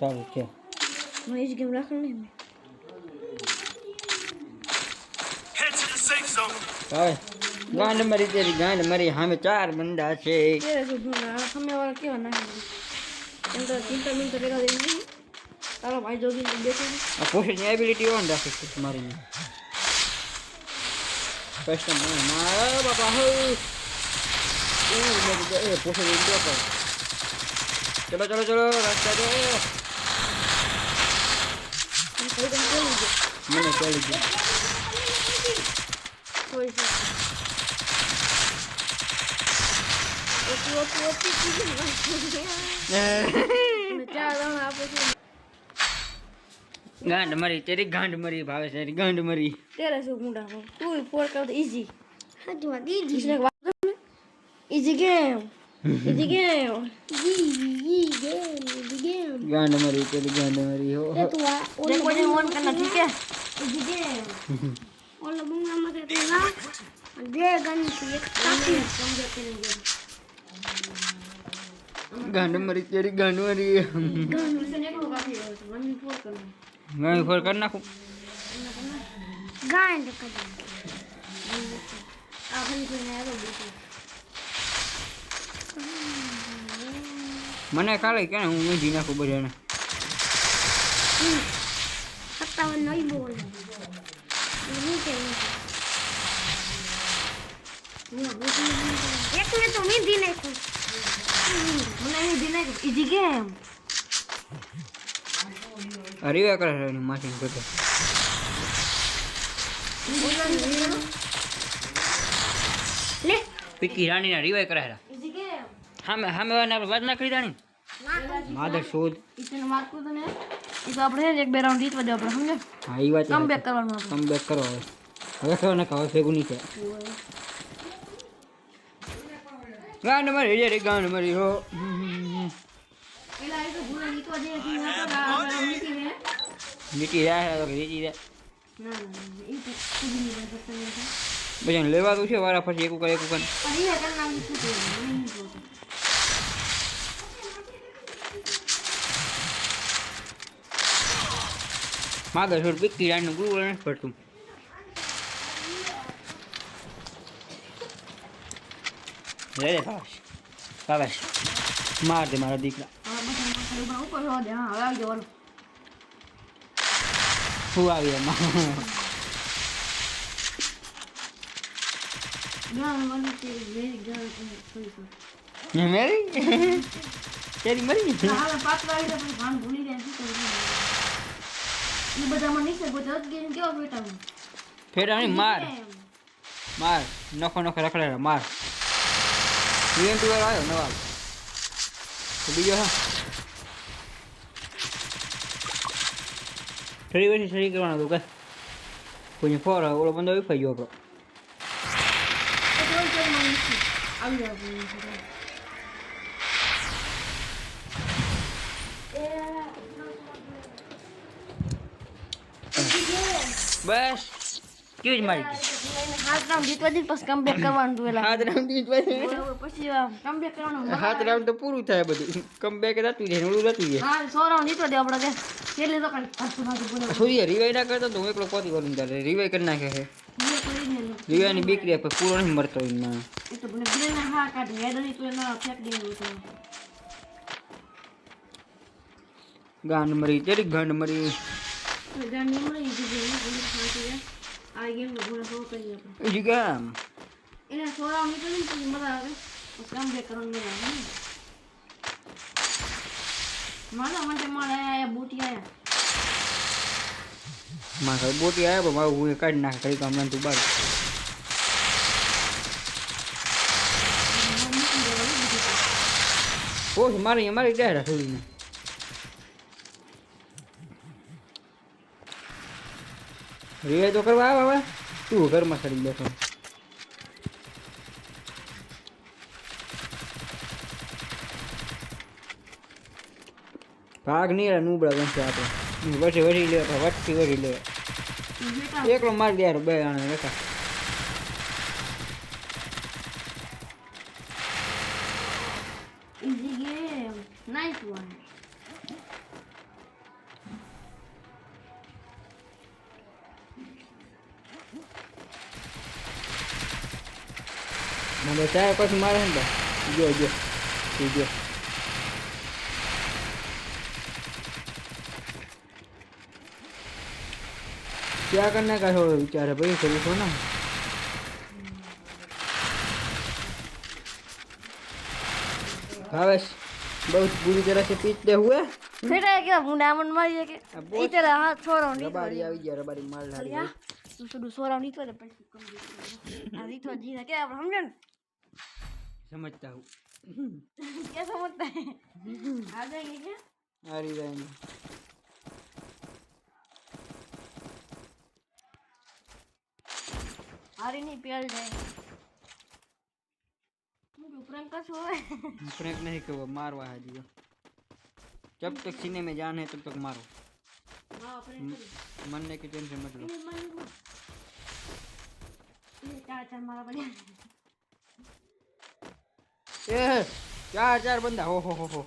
Tabii ki. Ama hiç gümrah mıyım? Ay. गांड मरी तेरी गांड मरी हमें चार बंदा से ये रसो ढूंढ रहा हमें और क्या बनना है इनका तीन टाइम तो देखा देंगे चलो भाई जो भी देखेंगे अब position ability on the fix तुम्हारी फ़र्स्ट टाइम मारा बाबा हो ओ मेरे पोजीशन इंडिया पर चलो चलो चलो रास्ता दो પર દે મને છે. ગાંડ મરી તેરી ગાંડ મરી ભાવે છે ગાંડ મરી. તેરે શું ગુંડા તું ફોર કર ઈઝી હાજુ વાત easy easy game the game. Ganda mo rito, ganda mo rito. Ito ha. Then, pwede mo ka na kika. Ito game. Wala mo nga matitila. Hindi, ganda mo rito. Ganda mo rito, kan ganda mo rito. Ganda mo rito. Ganda mo rito. Ganda mana kali kan yang ngaji aku badannya ketawa noy ini kayaknya ya kena tuh ini mana ini dina game. Hari ya kalah ini masih itu tuh Pikiran ini arriba de હામે હામે વાળાને વાત ના કરી દાણી માધર શોધ. ઇતને માર તો ને? ઈ તો આપણે એક બે રાઉન્ડ જીતવા દે આપણે સમજે હા એ વાત કમ બેક કરવાનું આપણે. બેક કરો હવે. હવે કરો ને હવે ફેગું નહીં છે ગાન મરી રે ગાન મરી હો. પેલા એ તો ભૂલ નીકળવા ના ના ના તો કુદી નહીં બધાને લેવાતું છે વારા પછી એક એક જોતો. માગર છોડ પીકી રાણીનું ગુરુ નથી પડતું. લે લે ભાવેશ ભાવેશ માર દે મારા દીકરા. હું આવી જવાનું એમાં ગામ વાળી તે વેરી ગામ થોડી થોડી ને મેરી તેરી મરી હાલ પાત્ર આવી તો પછી ભાન ભૂલી જાય શું કરવું? એ બધામાં નીચે બધા જ ગેમ કેવા બેઠા હું માર. માર. નખો નખો રખડેલા માર. વીએમપી વાળો આવ્યો નવા. બીજો હા. ફરી પછી સરી કરવાનો હતો કે. કોઈ ફોર ઓલો બંદો વિફાઈ ગયો આપણો આવી જાય બસ કેવી જ મારી હાથ રાઉન્ડ જીતવા દી પછી કમબેક કરવાનું તું એલા હાથ રાઉન્ડ થી પછી બરોબર પછી કમબેક કરવાનું હાથ રાઉન્ડ તો પૂરું થાય બધું કમ બેક થતું જાય ઓલું થતું જાય હા સો રાઉન્ડ જીતવા દે આપણે કે એટલે તો કાંઈ પાછું પાછું બોલે સૂર્ય રિવાઈ ના કરતો તો હું એકલો પોતી કરું ત્યારે રિવાઈ કરી નાખે છે રિવાઈની બીક રે પણ પૂરો નહીં મરતો એમાં એ તો મને બ્રેન હા કાઢી હેડ નહીં તો એના ફેંક દેવું તો. ગાંડ મરી તેરી ગાંડ મરી ની મળી દીધી એને બોલી આ ગેમ નો બોલે હો કરી જીગા એના સોરા નીકળી ને પછી મજા આવે. કામ બે કરવાનું મજા આવે. મારા માટે મારે આયા બૂટી આયા. મારા ઘરે બોટી આવ્યા, પણ મારું હું કાઢી નાખે કરી હમણાં તું બાર. ઓછ મારી મારી ગયા થોડીને રિવાય તો કરવા આવે હવે? તું ઘરમાં ખરી બેઠો. ભાગ નહીં નુબળા બનશે આપણે. વટી વળી લે તો વટથી વટી લે એકલો મારી દે બે આણે રેખા Easy game. Nice one. મને ચાર પછી મારે ને જો જો. જો. क्या करने का छोड़ो विचार है भाई कभी ना भावेश बहुत बुरी तरह से पीटते हुए ફેટાય કે મુંડા મન મારી કે આ બોસ. ઈ તેરા હાથ છોરો ની રબારી આવી ગયા રબારી માર ડાલી અલ્યા તું শুধু છોરા ની તો પછી કમ દીધું આ રીતો જી કે આપણે સમજે ને समझता हूँ કે સમજતા હે આ જાય કે हारी जाएंगे अरे नहीं पियल है मुझे प्रैंक का शो है। प्रैंक नहीं कहो मारवा है दियो। जब तक सीने में जान है तब तक मारो। हाँ प्रैंक मन ने की टेंशन मत लो। ये चाचा मारा बढ़िया ए चार चार बंदा हो हो हो हो।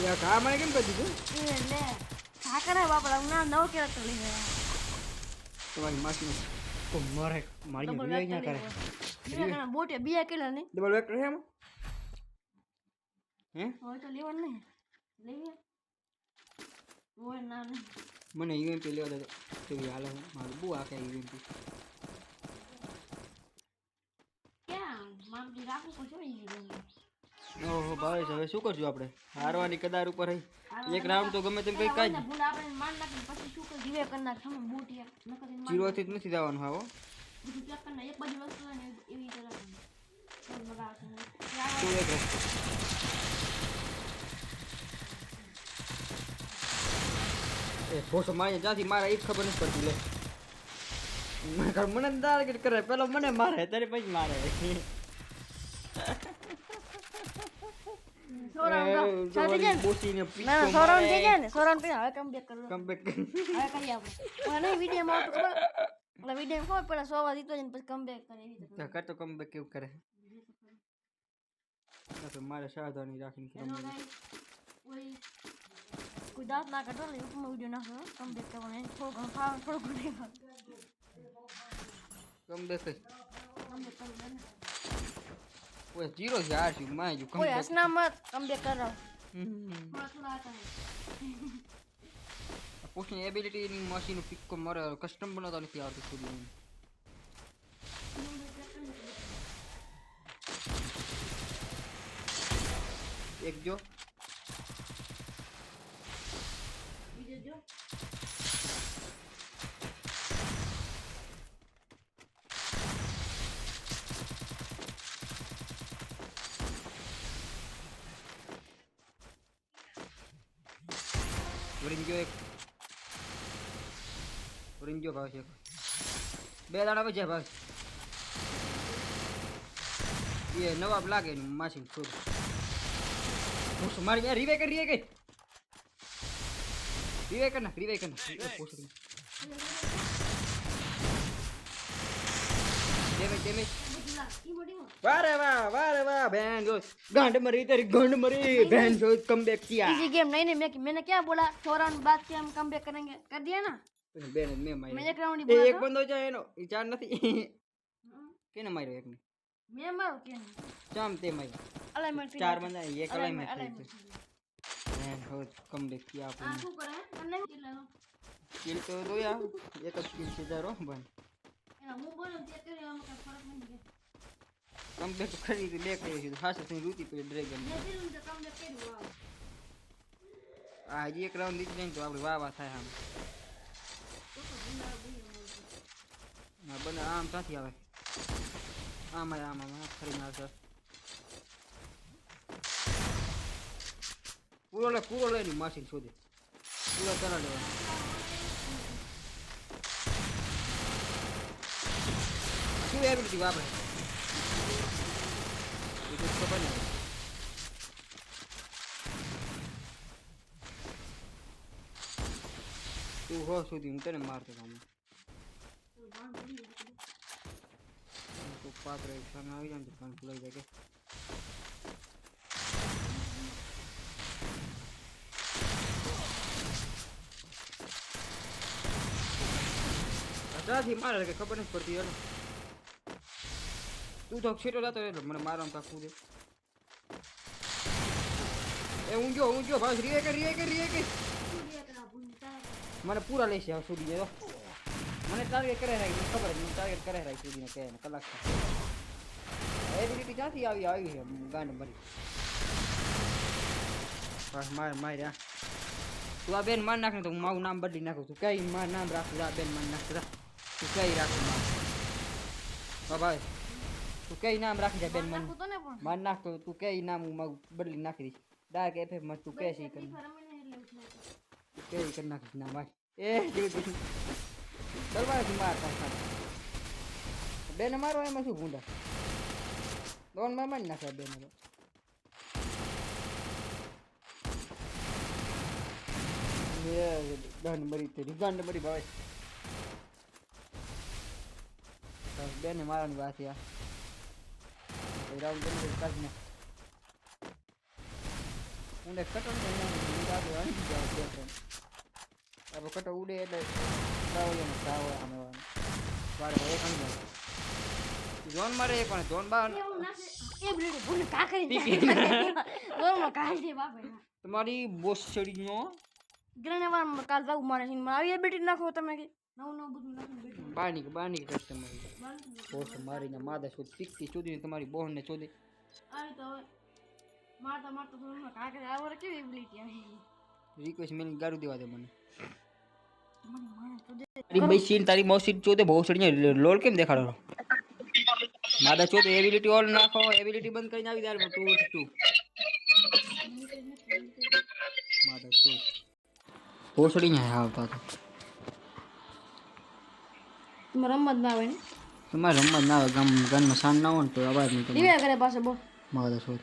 મને કેમ કરી તમારી તો મરે મારી રિવાય ક્યાં કરે. બોટે બીયા કેલા ને ડબલ વેક્ટર છે એમાં? હે? હવે તો લેવાનું નહીં. લઈએ. હોય ના નહીં. મને યુએમપી લેવા દે તો. એ મારું બહુ આખે યુએમપી ક્યાં? રાખવું પડશે ગેમમાં. ઓહો ભાઈ હવે શું કરશું આપણે? હારવાની કદાર ઉપર એક રાઉન્ડ તો ગમે તેમ કઈ માર જીરોથી જ નથી જવાનું હાવો. એ ભોસો મારે જ્યાંથી મારે એ જ ખબર નથી પડતી લે. મને ટાર્ગેટ કરે પેલો મને મારે ત્યારે પછી મારે સો ને? બોસીને ના ના થઈ જાય ને સો પછી હવે comeback કરવું. કમબેક હવે કરીએ આપણે હવે વિડીયોમાં આવતું ખબર એટલે વિડીયોમાં ખબર પડે સો વાર જીતો જઈને પછી comeback કરે એવી રીતે કર કમબેક કેવું કરે તો મારે સાવધાની રાખીને કોઈ દાંત ના કાઢો એટલે યુટ્યુબમાં વીડિયો નાખો comeback કરવાનો થોડું ઘણું ફાવે થોડું ઘણું કમબેક જ comeback કરવું છે ને. ઓય જીરો છે આ શું માં જો કોઈ કમબેક હસનામત comeback કરાવો હમ થોડા થોડા આતા હે. પોસ્ટની એબિલિટી ની મશીન પિક મારે કસ્ટમ બનાવતા નથી આવડતું ખુદ મને. એક જો બીજો જો જો એક. જો ભાવ છે. બે દાડા પછી ભાવ. એ નવાબ લાગે ને માસી છોડ. હું મારી રિવે કરી રિવે કરી રિવે રિવે કર નાખ એ પોસડી ડેમેજ ડેમેજ વારે વાહ વારે વાહ બેન જો ગાંડ મરી તેરી ગાંડ મરી બેન જો કમ બેક કિયા इजी गेम नहीं नहीं मैं मैंने क्या बोला सौ राउंड बाद के हम कम बैक करेंगे कर दिया ना પછી બેન મેં मैं માર્યો एक राउंड ही એ बोला એક था બંદો છે એનો એ ચાર નથી કેને માર્યો એકને मैं मारो क्या ચામ તે માર્યો अलाइनमेंट ચાર બંદા એક Alignment, અલાઈમેન્ટ થઈ છે બેન હો કમ બેક કિયા हां આપણે શું કરે મને નહીં એટલે કિલ તો દોયા એક જ કિલ છે તારો ભાઈ એના હું બોલું તે કરે આમાં કઈ ફરક નહીં કમ કરી ખરી બે કરી છે ખાસ થઈ રૂતી પેલી ડ્રેગન આ હજી એક રાઉન્ડ જીતી જાય તો આપણે વાહ વાહ થાય આમ. બને આમ ક્યાંથી આવે? આમ આમ આમ ફરીને આવશે પૂરો લે પૂરો લઈને માસી શોધે. પૂરો ચલા લેવાનો શું એબિલિટી વાપરે? recurso apañado. Tu juego su tinta en Marte también. Tu padre ya no habían descansado de qué. Atrás y mal, el que está por el portillo. તું તો છેટો જતો એટલે મને મારવાનું કાકું દે એ હું ગયો હું ગયો ભાઈ રીએ કે રીએ કે રીએ કે મને પૂરા લેશે હવે સુધી જો મને ટાર્ગેટ કરે રાખી મને ખબર જ મને ટાર્ગેટ કરે રાખી સુધી કહે ને કલાક એબિલિટી ક્યાંથી આવી આવી છે ગાંડ મરી બસ માર માર્યા તું આ બેન માર નાખ ને તો હું મારું નામ બદલી નાખું તું કઈ માર નામ રાખું આ બેન માર નાખ જા. તું કઈ રાખું માર હા ભાઈ તું કઈ નામ રાખી જા બેન મને તો ને પણ માર નાખ તો તું કઈ નામ હું મારું બદલી નાખી દઈશ ડાર્ક એફએફ માં તું કે છે ઈ કરી કે ઈ કરી નાખીશ ના ભાઈ એ જીવ દરવાજે માર પાછા બેને મારો એમાં શું ભૂંડા દોન માં મારી નાખ્યા બેને તો એ દંડ મરી તે દંડ મરી ભાવે બસ બેને મારવાની વાત છે આ રાઉન્ડ કરી કાઢી નાખ ઊંડે કટો ને અણી જાય બે ત્રણ. આપણે કટો ઉડે એટલે સાવયો ને સાવ આમે વાનું વારે અણી જાય. જોન મારે એક પણ જોન બાર. એ બ્લેડ ભૂલ કા કરી દોરમાં કાઢ દે બાપે તમારી બોસ ચડીનો ગ્રેને વાર કાલ જાવ મારે. સીન મારી બેટી નાખો તમે કે. નવ નવ બધું નાખી બેટી બાની કે બાની કે તમારી બોસ મારીને માદા શોધ ટીકતી શોધીને તમારી બહેનને શોધી આવી તો હવે મારતા મારતા થોડું કા કરે આ વાર કેવી એબિલિટી આવી રિક્વેસ્ટ મેં ગાડું દેવા દે મને મને માણે તો દે તારી બઈ તારી મૌસી ચોદે બહુ ચડીને લોલ કેમ દેખાડો માદા ચોદે એબિલિટી ઓલ નાખો એબિલિટી બંધ કરીને આવી જાય તું તું માદા ચોદ ભોસડી ને આવતા હતા તમે રમત ના આવે ને તમારે રમવા ના આવે ગામ ગામમાં શાન ના હોય ને તો અવાજ નહીં કરે પાસે બો માદા ચોદ